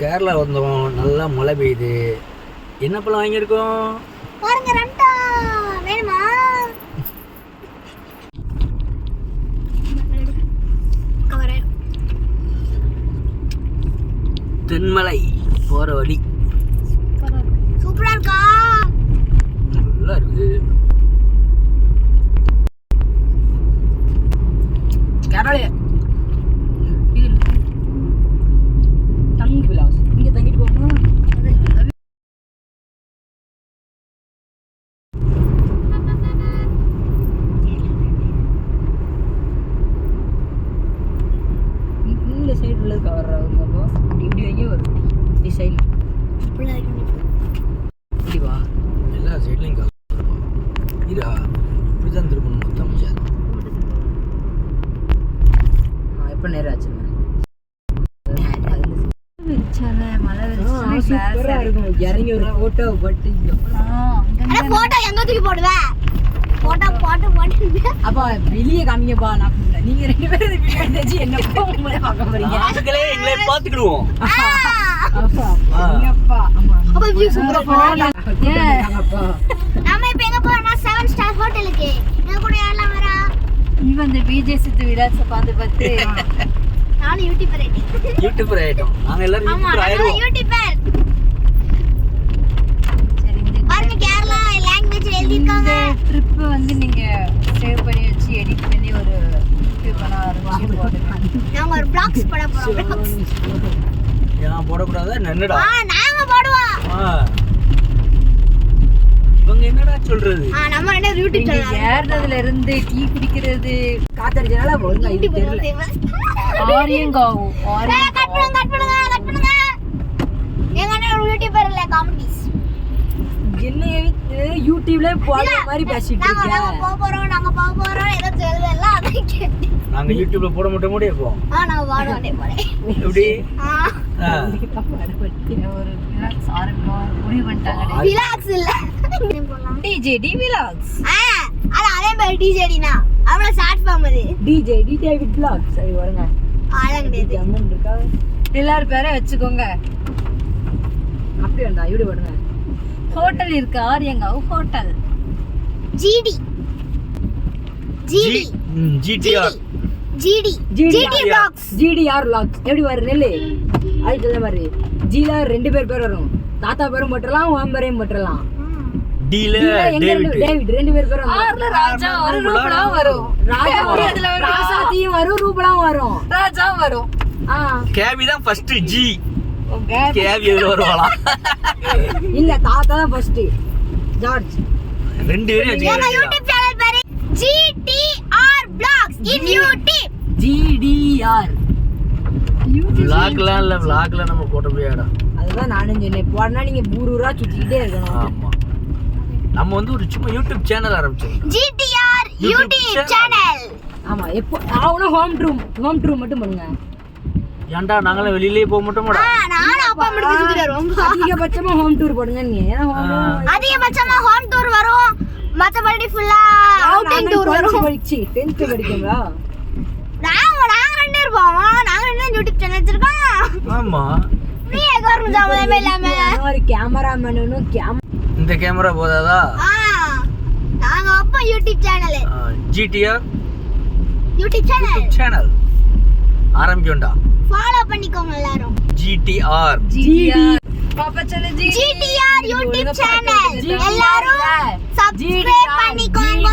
கேரளா வந்தோம். நல்லா மழை பெய்யுது. என்ன பழம் வாங்கியிருக்கோம்? பாருங்க ரெண்டா. வேணுமா? தென்மலை போகிற வழி. சூப்பரா இருக்கா? நல்லா இருக்குது அப்போ இப்படி இப்படி வைங்க வரும் இப்படி சைடு இப்படி வா. எல்லா சைட்லையும் கவர் இதா இப்படி தான் திருப்பணும் மொத்தம் முடியாது எப்போ நேரம் இருக்கும். இறங்கி ஒரு போட்டோ பட்டு போட்டோ எங்க தூக்கி போடுவேன் போட்டோ போட்டு போட்டு அப்பா வெளியே காமிங்கப்பா நான் கூப்பிட்டேன். நீங்க ரெண்டு பேரும் இந்த video எடுத்து வச்சு என்ன உங்களை பார்க்க போறீங்க? அதுக்களே எங்களை பார்த்துக்கிடுவோம். அப்பா ஆ. எங்கப்பா ஆமா அப்ப view super ஆ போகும். அப்பா நாம இப்ப எங்க போறோம்னா செவன் ஸ்டார் ஹோட்டலுக்கு எங்க கூட யாரெல்லாம் வரா? இவன் இந்த பிஜே சித்து விலாச பார்த்து பார்த்து. நானும் யூடியூபர் யூடியூபர் ஆயிட்டோம். நாங்கள் எல்லாரும் யூடியூபர் ஆயிடுவோம். யூடியூபர் சரி இந்த பாருங்க கேரளா இந்த ட்ரிப்பு வந்து நீங்க சேவ் பண்ணி வச்சு எடிட் பண்ணி ஒரு யூடியூப் பண்ண ஆரம்பிச்சு போடுங்க. நாங்க ஒரு பிளாக்ஸ் போட போறோம். ஏன் போடக்கூடாதா? நின்னுடா ஆ நாங்க போடுவோம். ஆ. இவங்க என்னடா சொல்றது? ஆ நம்ம பேரும் யூடியூப் சேனல் இருந்து டீ குடிக்கிறது காத்தடிச்சனால ஒழுங்கா இது தெரியல ஆரியங்காவும் கட் பண்ணுங்க கட் பண்ணுங்க கட் பண்ணுங்க. எங்க ஒரு யூடியூபர் இல்ல காமெடிஸ் என்ன யூடியூப்ல போடுற மாதிரி பேசிட்டு நாங்க நாங்க இருக்க போக போறோம் நாங்க போக போறோம் ஏதோ நாங்க யூடியூப்ல போட மாட்டோம் முடியும் இப்போ ஆ போறேன். ஒரு விலாக்ஸ் ஆரம்பிக்கும் முடிவு பண்ணிட்டாங்க விலாக்ஸ் இல்ல. போலாம் டிஜே டி விலாக்ஸ் ஆ அது அதே மாதிரி டிஜேடினா அவ்வளவு ஷார்ட் ஃபார்ம் அது. டிஜே டிஜே வித் பிளாக் சரி வருங்க. ஜம்மன் இருக்கா? எல்லாரும் பேரையும் வச்சுக்கோங்க. அப்படி வேண்டாம் இப்படி வருங்க ஹோட்டல் இருக்கு Aryankavu hotel. GT. GT. GTR GT. GT blogs GTR logs. எப்படி வரும் நெல்லு? அது சொல்ல மாதிரி. ஜில ரெண்டு பேர் பேர் வரும். தாத்தா பேரும் போட்டுடலாம் உன் பேரையும் டீல எங்க ரெண்டு டேவிட் டேவிட் ரெண்டு பேர் பேரும் வரும். ஆறுல ராஜா ஒரு ரூபலாம் வரும். ராஜா வரும். அதுல வரும். ராசாத்தியும் வரும் ரூபலாம் வரும். ராஜா வரும். ஆ. கேவி தான் ஃபர்ஸ்ட் ஜி கேவி இல்ல தாத்தா தான் ஃபர்ஸ்ட் ஜார்ஜ். ரெண்டு பேரும் எங்க யூடியூப் சேனல் பேரு. GTR blogs in YouTube GTR விளாக்லாம் இல்ல விளாக்ல நம்ம போட்ட முடியாடா அதுதான் நானும் சொன்னேன். போனா நீங்க ஊரா சுத்திக்கிட்டே இருக்கணும். ஆமா. நம்ம வந்து ஒரு சும்மா யூடியூப் சேனல் ஆரம்பிச்சிருக்கோம் GTR YouTube YouTube channel. Channel ஆமா எப்போ அவனும் ஹோம் டூம் ஹோம் டூர் மட்டும் பண்ணுங்க. ஏன்டா நாங்களாம் வெளியிலயே போக மாட்டோமாடா? நானும் அப்பா மட்டும் அதிகபட்சமா ஹோம் டூர் போடுங்க அதிகபட்சமா ஹோம் டூர் வரும். மத்தபடி ஃபுல்லா அவுட்டிங் டூர் வரும். படிச்சு டென்த் படிக்கங்களா நாங்க நாங்க ரெண்டு பேர் போவோம். நாங்க ரெண்டு பேரும் யூடியூப் சேனல் வச்சிருக்கோம். ஆமா. நீ எங்க வரணும் சம்மதமே இல்லாம? ஒரு கேமராமேனும் கேம் இந்த கேமரா போதாதா? ஆ, நாங்க அப்பா YouTube channel GTR YouTube channel channel ஆரம்பிக்கோண்டா follow பண்ணிக்கோங்க எல்லாரும் ஜிடிஆர் ஜிடிஆர் பாப்பா சொல்லு ஜி ஜிடிஆர் யூடியூப் சேனல் எல்லாரும் சப்ஸ்கிரைப் பண்ணிக்கோங்க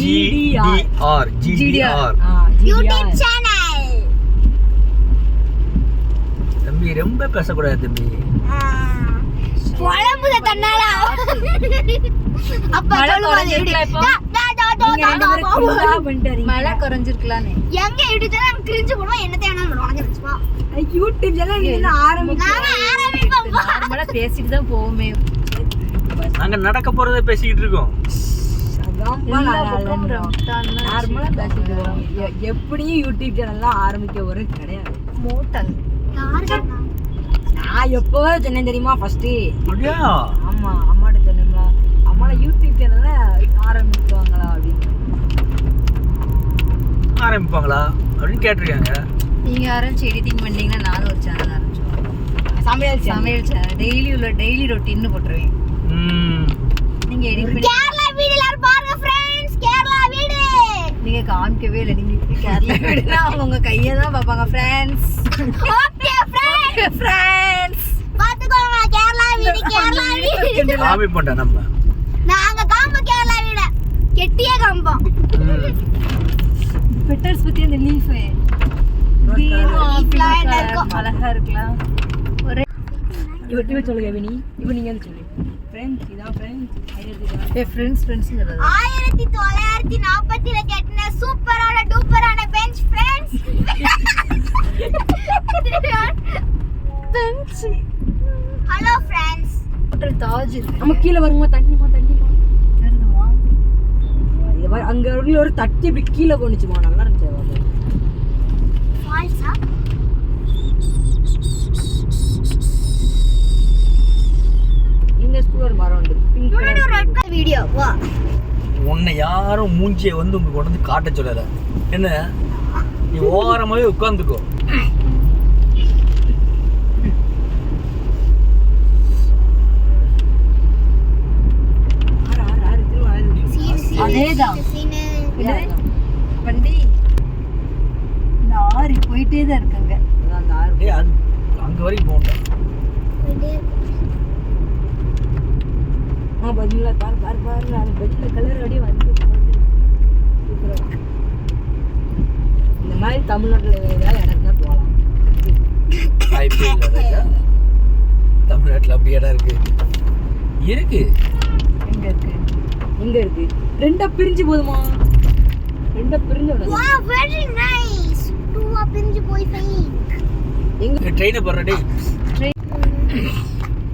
ஜிடிஆர் ஜிடிஆர் யூடியூப் சேனல் தம்பி ரொம்ப பேசக்கூடாது தம்பி குழம்புத தன்னால? அப்ப மழை நீங்க குறைஞ்சிருக்கலான்னு எங்க யூடியூப் சேனல் கிரிஞ்சு போடுவோம் என்ன தேவை பண்ணுவோம். வச்சுப்பா யூடியூப் நீங்க இன்னும் ஆரம்பிக்க நாங்க ஆரம்பிப்போம் நார்மலா பேசிட்டு தான் போவோமே. நாங்க நடக்க போறதை பேசிக்கிட்டு இருக்கோம். நார்மலா பேசிட்டு எப்படியும் யூடியூப் சேனல்லாம் ஆரம்பிக்க ஒரு கிடையாது. மோட்டல்? நான் எப்போ சொன்னேன் தெரியுமா ஃபர்ஸ்ட் அப்படியா? ஆமா அம்மாட்ட சொன்னேன்ல. அம்மால யூடியூப் சேனல்ல ஆரம்பிக்குவாங்களா அப்படின்னு. ஆரம்பிப்பாங்களா? அப்படின்னு கேட்டிருக்காங்க. நீங்க ஆரம்பிச்சு எடிட்டிங் பண்ணீங்கன்னா நானும் ஒரு சேனல் ஆரம்பிச்சிடுவோம் சமையல். சமையல் சேனல் டெய்லி உள்ள டெய்லி ரொட்டீன்னு போட்டுருவேன் ம். நீங்க எடிட் பண்ணி கேரளா வீடு எல்லாரும் பாருங்க ஃப்ரெண்ட்ஸ் கேரளா வீடு. நீங்க காமிக்கவே இல்லை. நீங்க கேரளா வீடுனா அவங்க உங்க கையை தான் பார்ப்பாங்க. ஃப்ரெண்ட்ஸ் ஓகே ஃப்ரெண்ட்ஸ் ஃப்ரெண்ட்ஸ் பாத்துக்கோங்க கேரளா வீடு கேரளா வீடு காமி பண்ண நம்ம. நாங்க காம்ப கேரளா வீட. கெட்டியே காம்போம் ம். பெட்டர்ஸ் பத்தி அந்த லீஃப்? அழகா இருக்கலாம். ஒரே இவ இவ சொல்லுங்க வினி. இவ நீங்க வந்து சொல்லு. ஃப்ரெண்ட்ஸ் இதான் ஃப்ரெண்ட்ஸ் ஏ ஃப்ரெண்ட்ஸ் ஃப்ரெண்ட்ஸ் ஆயிரத்தி தொள்ளாயிரத்தி நாற்பத்தில கட்டின சூப்பரான டூப்பரான bench friends hello friends hotel Taj நம்ம கீழே வருமா தண்ணிமா தண்ணிமா இது மாதிரி அங்க உள்ள ஒரு தட்டி இப்படி கீழே கொண்டுச்சுமா நல்லா இருந்துச்சு. ஃபால்ஸா எங்க ஸ்கூல் ஒரு மரம் உண்டு. பிங்க் முன்னாடி ஒரு ரெட் கலர் வீடியோ வா உன்னை யாரும் மூஞ்சியை வந்து உங்க கொண்டு வந்து காட்ட சொல்லல. என்ன? நீ ஓரமாவே உட்காந்துக்கோ ஆறு ஆறு ஆறு திரும்ப ஆறு சீன் சீன் அதேதான். வண்டி. இந்த ஆறு போயிட்டே தான் இருக்காங்க அது அங்க வரைக்கும் போகணும். ஆ பதில பாரு பாரு பாரு அந்த பெட்ல கலர் அப்படியே வந்து போகுது. சூப்பரா இருக்கு. இந்த மாதிரி தமிழ்நாட்டில் ஏதாவது இடம் தான் போகலாம். வாய்ப்பே இல்லை ராஜா. தமிழ்நாட்டுல அப்படி இடம் இருக்கு. இருக்கு. எங்க இருக்கு? எங்க இருக்கு? ரெண்டா பிரிஞ்சு போதுமா? ரெண்டா பிரிஞ்சு விடாது. வா வெரி நைஸ் டூவா பிரிஞ்சு போய் ஃபைன் எங்க ட்ரெயினை போடுற டேய்.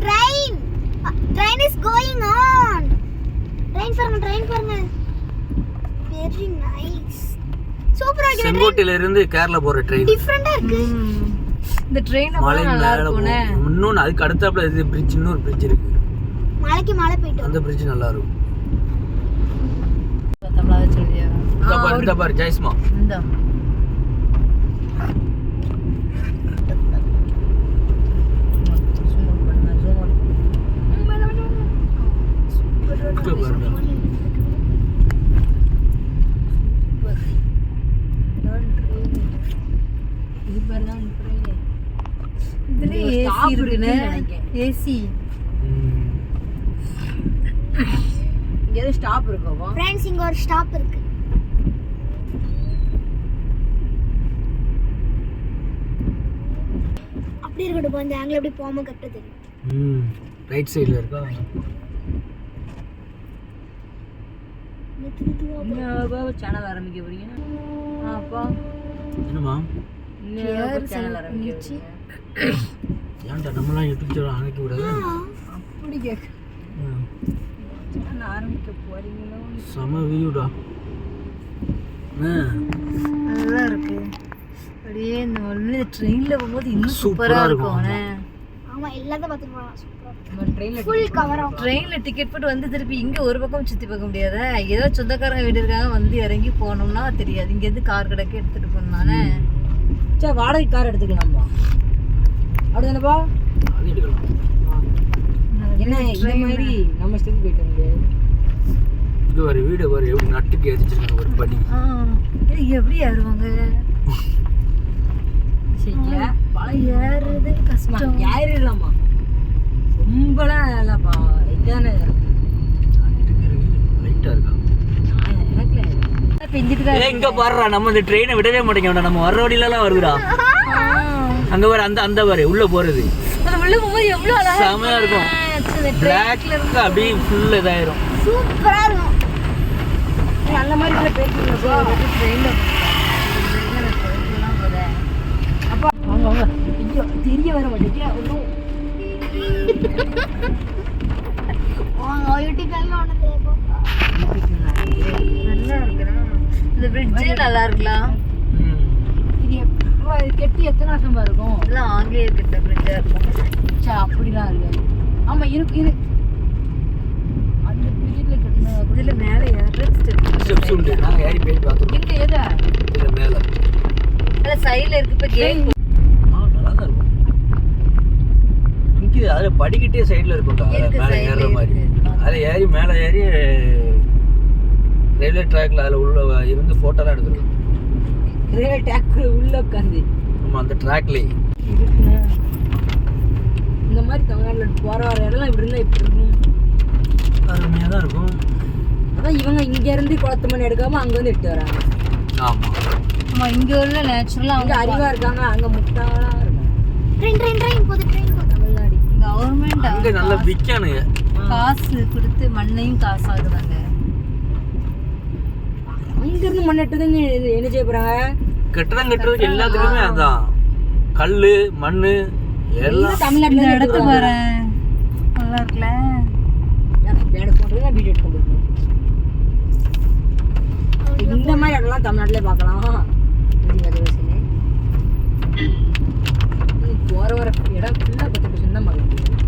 Train train is going on train பாருங்க ட்ரெயின் பாருங்க. வெரி நைஸ் சூப்பரா இருக்கு செங்கோட்டையில இருந்து கேரளா போற ட்ரெயின் டிஃபரெண்டா இருக்கு. இந்த ட்ரெயின் மலை நல்லா போகும். இன்னொன்னு அதுக்கு அடுத்தாப்புல இது பிரிட்ஜ் இன்னொரு பிரிட்ஜ் இருக்கு. மலைக்கு மலை போயிட்டு அந்த பிரிட்ஜ் நல்லா இருக்கும். பாரு இந்த பாரு ஜெயஸ்மா இந்த ஏசி. இங்க ஸ்டாப் ஃப்ரெண்ட்ஸ் இங்க ஒரு ஸ்டாப் இருக்கு. அப்படி இருக்கட்டும் அந்த ஆங்கிள் அப்படி போகாம கரெக்டாக தெரியும் ம் ரைட் சைடுல இருக்கா? சேனல் ஆரம்பிக்க போறீங்க? அப்பா. என்னம்மா? சேனல் ஆரம்பிக்க போறீங்க. ஏன்டா நம்மளாம் யூடியூப் சேனல் அணைக்க கூடாது அப்படி கேட்க ம். சேனல் ஆரம்பிக்க போறீங்களோ செம இருக்கு. அப்படியே இந்த வந்து ட்ரெயின்ல போகும்போது இன்னும் சூப்பரா சூப்பரா இருக்கும். ட்ரெயின்ல ஃபுல் கவர் ஆகும். ட்ரெயின்ல டிக்கெட் போட்டு வந்து திருப்பி இங்க ஒரு பக்கம் சுத்தி பார்க்க முடியாத? ஏதோ சொந்தக்காரங்க வீடு இருக்காங்க வந்து இறங்கி போனோம்னா தெரியாது. இங்க இருந்து கார் கடைக்கு எடுத்துட்டு போனானே சரி வாடகை கார் எடுத்துக்கலாம்பா அப்படிதானப்பா என்ன இந்த மாதிரி நம்ம இஷ்டத்துக்கு போயிட்டு வந்து இது ஒரு வீடு பாரு எப்படி நட்டுக்கு எதிர்ச்சிருக்காங்க ஒரு படி. எப்படி ஏறுவாங்க? ஏறுறது கஷ்டம். யாரிடலாமா ரொம்பலாம் இல்லப்பா இதானே. இங்க பாருடா நம்ம இந்த ட்ரெயினை விடவே மாட்டேங்க. நம்ம வர வழியில எல்லாம் வருதுடா அங்க பாரு அந்த அந்த பாரு உள்ள போறது. செமையா இருக்கும். பிளாக்ல அப்படியே ஃபுல் இதாயிரும். சூப்பரா இருக்கும். அந்த மாதிரி ட்ரெயின்ல அப்பா வாங்க வாங்க ஐயோ தெரிய வர மாட்டேங்கியா ஒன்றும் இந்த பிரிட்ஜே நல்லா இருக்கலாம் ம். இது கெட்டி எத்தனை வருஷமா இருக்கும்? இதெல்லாம் ஆங்கிலேயர் கிட்ட பிரிட்ஜா இருக்கும். சே அப்படிலாம் இருக்கு ஆமா இருக்கு இது அந்த பீரியட்ல கட்டின இதுல மேல ஏற ஸ்டெப்ஸ் உண்டு. நாங்க ஏறி போய் பார்த்துருக்கோம் எங்க எதா? இதுல மேல. அதுல சைடுல இருக்கு இப்ப கேட் ஆ நல்லா தான் இருக்கும் அதில் படிக்கிட்டே சைடில் இருக்கும்டா. அதில் மேலே ஏறுற மாதிரி. அதில் ஏறி மேலே ஏறி ரயில்வே ட்ராக்ல அதில் உள்ள இருந்து ஃபோட்டோலாம் எடுத்துருக்கோம் ரயில்வே டேக்கு உள்ள உட்காந்து நம்ம அந்த ட்ராக்லேயே இந்த மாதிரி தமிழ்நாட்டில் போகிற வர இடம்லாம் இப்படி இருந்தால் இப்படி இருக்கும். அருமையாக தான் இருக்கும். அதான் இவங்க இங்கேருந்து குளத்து மணி எடுக்காம அங்கே வந்து எடுத்து வராங்க. ஆமாம் ஆமா இங்க உள்ள நேச்சுரலா அங்கே அவங்க அறிவாக இருக்காங்க அங்கே முட்டாளாக இருக்காங்க. ட்ரெயின் ட்ரெயின் ட்ரெயின் போகுது ட்ரெயின் கவர்மெண்ட் அங்கே நல்லா விற்கானுங்க காசு கொடுத்து மண்ணையும் காசு ஆகுதாங்க அங்கேருந்து மண் எடுத்ததுங்க என்ன செய்ய போகிறாங்க கட்டடம் கட்டுறதுக்கு எல்லாத்துக்குமே அதான். கல் மண் எல்லாம். தமிழ்நாட்டில் இருந்து இடத்த எடுத்து பாரு நல்லா இருக்குல்ல இந்த மாதிரி இடம்லாம் தமிழ்நாட்டிலே பார்க்கலாம். போகிற வர இடம் ஃபுல்லாக பத்து பர்சன்ட் தான் பார்க்க முடியும்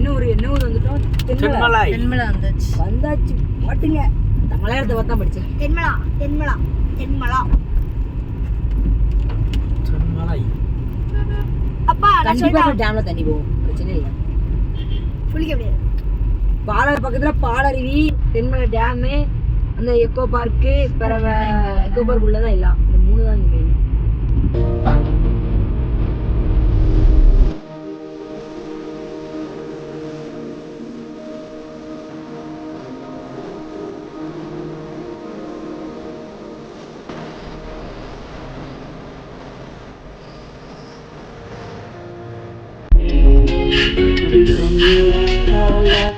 இன்னும் ஒரு என்ன ஊர் வந்துட்டோம்? தென்மலை. தென்மலை வந்தாச்சு. வந்தாச்சு. மாட்டுங்க மலையாளத்தை பார்த்து தான் படித்தேன் தென்மலா தென்மலா தென்மலா. தென்மலை அப்பா நான் சொல்லிட்டேன் டேமில் தண்ணி போகும். பிரச்சனை இல்லை. குளிக்க முடியாது. பாலர் பக்கத்தில் பாலருவி தென்மலை டேமு அந்த எக்கோ பார்க்கு பிறகு எக்கோ பார்க் உள்ள தான் எல்லாம். இந்த மூணு தான்